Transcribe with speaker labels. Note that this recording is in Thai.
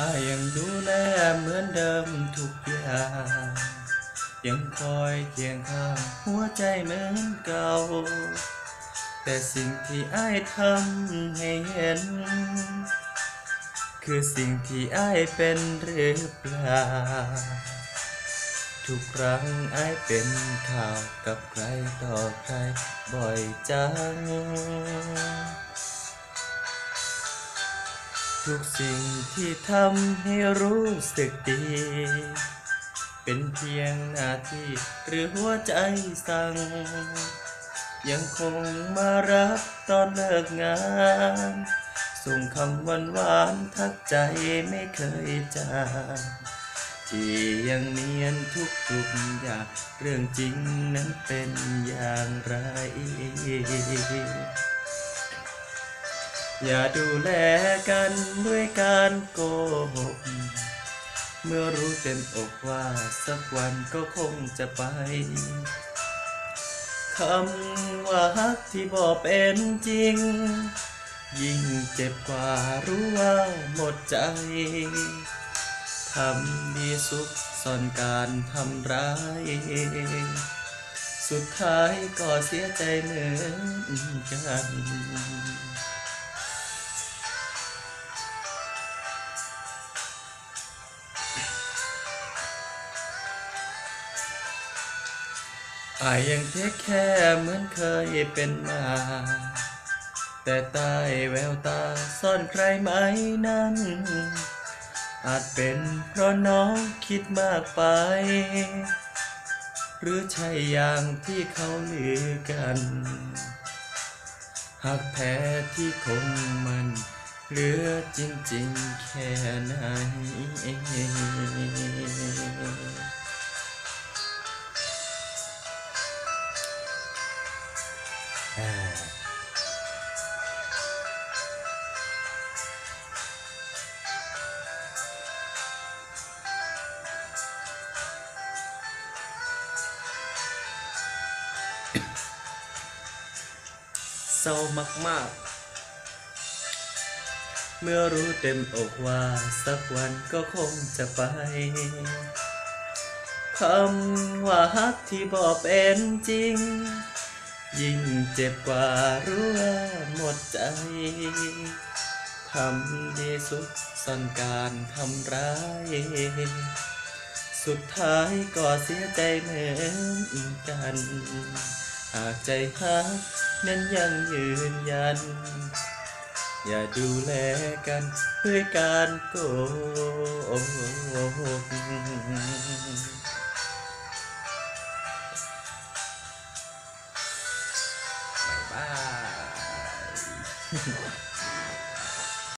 Speaker 1: อายยังดูแลเหมือนเดิมทุกอย่างยังคอยเคียงข้างหัวใจเหมือนเก่า แต่สิ่งที่อายทำให้เห็น คือสิ่งที่อายเป็นหรือเปล่า ทุกครั้งอายเป็นข่าวกับใครต่อใครบ่อยจัง ทุกสิ่งที่ทำให้รู้สึกดี เป็นเพียงหน้าที่หรือหัวใจสั่ง ยังคงมารับตอนเลิกงาน ส่งคำหวานหวานทักใจไม่เคยจางที่ยังเนียนทุกทุกอย่างเรื่องจริงนั้นเป็นอย่างไร อย่าดูแลกันด้วยการโกหก เมื่อรู้เต็มอกว่าสักวันก็คงจะไป คำว่าฮักที่บอกเป็นจริง ยิ่งเจ็บกว่ารู้ว่าหมดใจ ทำดีสุขซ่อนการทำร้าย สุดท้ายก็เสียใจเหมือนกัน อายยังเทคแค่เหมือนเคยเป็นมา แต่ใต้แววตาซ่อนใครไหมนั้น อาจเป็นเพราะน้องคิดมากไป หรือใช่อย่างที่เขาลือกัน หากแพ้ที่คงมันเหลือจริงๆแค่ไหน ศร้ามากๆ เมื่อรู้เต็มอกว่าสักวันก็คงจะไปคำว่าฮักที่บอกเป็นจริง ยิ่งเจ็บกว่ารู้ว่าหมดใจทำดีสุดซ่อนการทำร้าย สุดท้ายก็เสียใจเหมือนกัน หากใจฮัก นั้นยังยืนยัน อย่าดูแลกันด้วยการโกหกบ๊ายบาย